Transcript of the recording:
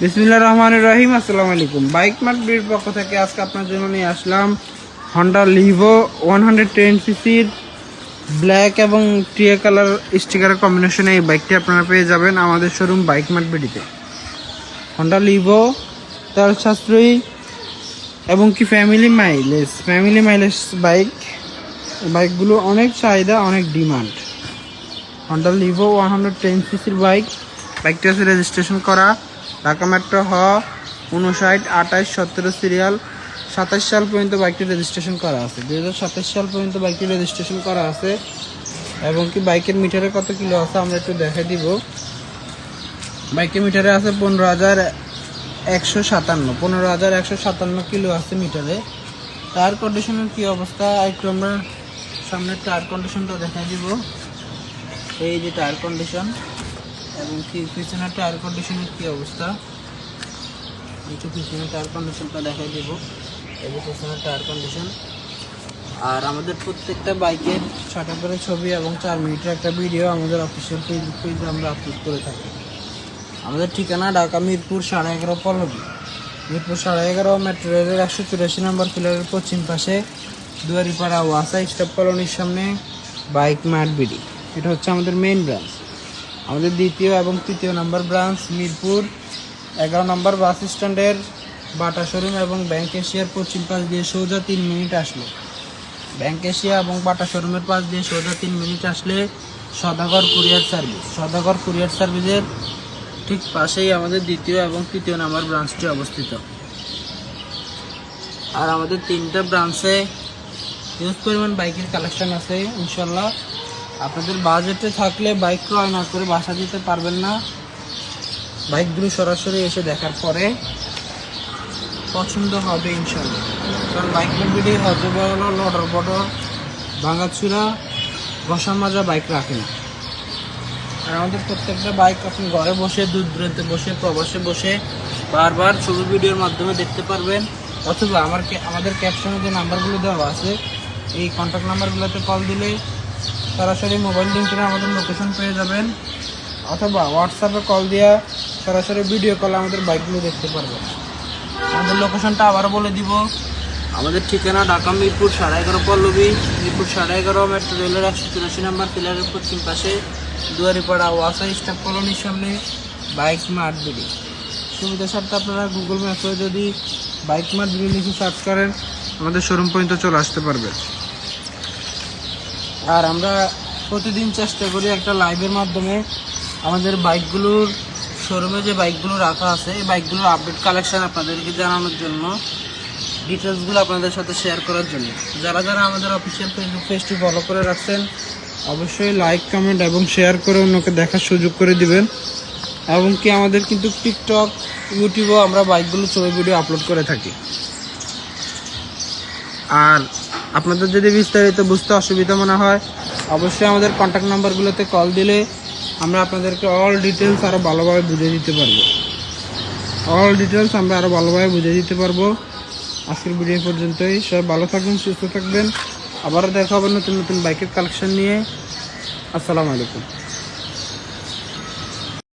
বিসমিল্লা রহমান রহিম, আসসালামু আলাইকুম। Bike mart বির পক্ষ থেকে আজকে আপনার জন্য নিয়ে আসলাম Honda Livo one hundred ten সিসির ব্ল্যাক এবং টিয়া কালার স্টিকারের কম্বিনেশনে এই বাইকটি আপনারা পেয়ে যাবেন আমাদের শোরুম বাইক মার্ট বিডিতে। হন্ডা লিভো তার সাশ্রয়ী এবং কি family mileage family mileage bike. বাইকগুলো অনেক চাহিদা, অনেক demand Honda Livo one hundred ten সিসির বাইক। বাইকটি আছে রেজিস্ট্রেশন করা। ঢাকা মেট্রো হ, উনষাট, আঠাশ সতেরো সিরিয়াল সাতাশ সাল পর্যন্ত বাইকটি রেজিস্ট্রেশন করা আছে। দুই হাজার সাতাশ সাল পর্যন্ত বাইকটি রেজিস্ট্রেশন করা আছে এবং কি বাইকের মিটারে কত কিলো আছে আমরা একটু দেখে দিব। বাইকের মিটারে আছে পনেরো হাজার একশো সাতান্ন, পনেরো হাজার একশো সাতান্ন কিলো আছে মিটারে। টায়ার কন্ডিশনের কি অবস্থা? একটু আমরা সামনের টায়ার কন্ডিশনটা দেখা দিব। এই যে টায়ার কন্ডিশন এবং কি পিছনের টায়ার কন্ডিশনের কী অবস্থা? একটু পিছনের টায়ার কন্ডিশনটা দেখাই দেবো। যে পিছনের টায়ার কন্ডিশন আর আমাদের প্রত্যেকটা বাইকের ছটা করে ছবি এবং চার মিনিটের একটা ভিডিও আমাদের অফিসিয়াল পেজ পেজে আমরা আপলোড করে থাকি। আমাদের ঠিকানা ঢাকা মিরপুর সাড়ে এগারো পল্লবী। মিরপুর সাড়ে এগারো মেট্রো রেলের একশো চুরাশি নম্বর পিলারের পশ্চিম পাশে দুয়ারিপাড়া ওয়াসা স্টপ কলোনির সামনে বাইক মার্ট বিডি এটা হচ্ছে আমাদের মেইন ব্রাঞ্চ আমাদের দ্বিতীয় এবং তৃতীয় নম্বর ব্রাঞ্চ মিরপুর। এগারো নম্বর বাস স্ট্যান্ডের বাটা শোরুম এবং ব্যাংক এশিয়ার পশ্চিম পাশ দিয়ে সোজা তিন মিনিট আসলো। ব্যাংক এশিয়া এবং বাটা শোরুমের পাশ দিয়ে সোজা তিন মিনিট আসলে Sadagar courier service. Sadagar courier সার্ভিসের ঠিক পাশেই আমাদের দ্বিতীয় এবং তৃতীয় নম্বর ব্রাঞ্চটি অবস্থিত। আর আমাদের তিনটা ব্রাঞ্চে হিউজ পরিমাণ বাইকের কালেকশন আছে, ইনশাল্লাহ। আপনাদের বাজেটে থাকলে বাইক ক্রয় না করে বাসা দিতে পারবেন না। বাইকগুলো সরাসরি এসে দেখার পরে পছন্দ হবে ইনশাল্লাহ কারণ বাইকের ভিডিও হতে হলো লডর বডর, ভাঙাচুরা ঘষা মাজা বাইক রাখে না। আর আমাদের প্রত্যেকটা বাইক আপনি ঘরে বসে দূর দূরান্তে বসে, প্রবাসে বসে বারবার ছবি ভিডিওর মাধ্যমে দেখতে পারবেন। অথবা আমার আমাদের ক্যাপশনে যে নাম্বারগুলো দেওয়া আছে, এই কন্ট্যাক্ট নাম্বারগুলোতে কল দিলে সরাসরি মোবাইল লিঙ্কে আমাদের লোকেশন পেয়ে যাবেন। অথবা হোয়াটসঅ্যাপে কল দিয়া সরাসরি ভিডিও কলে আমাদের বাইকগুলো দেখতে পারবেন। আমাদের লোকেশনটা আবারও বলে দিব। আমাদের ঠিকানা ঢাকা মিরপুর সাড়ে এগারো পল্লবী, মিরপুর সাড়ে এগারো মেট্রো রেলের একশো চুরাশি নাম্বার পিলারের পশ্চিম পাশে, দুয়ারিপাড়া ওয়াসা স্টাফ কলোনির সামনে বাইক মার্ট বিডি সুবিধা সাথে আপনারা গুগল ম্যাপে যদি বাইক মার্ট বিডি লিখে সার্চ করেন, আমাদের শোরুম পর্যন্ত চলে আসতে পারবেন। আর আমরা প্রতিদিন চেষ্টা করি একটা লাইভের মাধ্যমে আমাদের বাইকগুলোর শোরুমে যে বাইকগুলো রাখা আছে, এই বাইকগুলোর আপডেট কালেকশান আপনাদেরকে জানানোর জন্য ডিটেলসগুলো আপনাদের সাথে শেয়ার করার জন্য। যারা যারা আমাদের অফিসিয়াল ফেসবুক পেজটি ফলো করে রাখছেন, অবশ্যই লাইক কমেন্ট এবং শেয়ার করে অন্যকে দেখার সুযোগ করে দিবেন। এবং কি আমাদের কিন্তু টিকটক ইউটিউবেও আমরা বাইকগুলো ছবি ভিডিও আপলোড করে থাকি। আর আপনাদের যদি বিস্তারিত বুঝতে অসুবিধা মনে হয়, অবশ্যই আমাদের কন্ট্যাক্ট নাম্বারগুলোতে কল দিলে আমরা আপনাদেরকে অল ডিটেলস আরও ভালোভাবে বুঝে দিতে পারব। অল ডিটেলস আমরা আরও ভালোভাবে বুঝে দিতে পারব। আজকের ভিডিও পর্যন্তই। সবাই ভালো থাকবেন, সুস্থ থাকবেন। আবারও দেখা হবে নতুন নতুন বাইকের কালেকশন নিয়ে। আসসালামু আলাইকুম।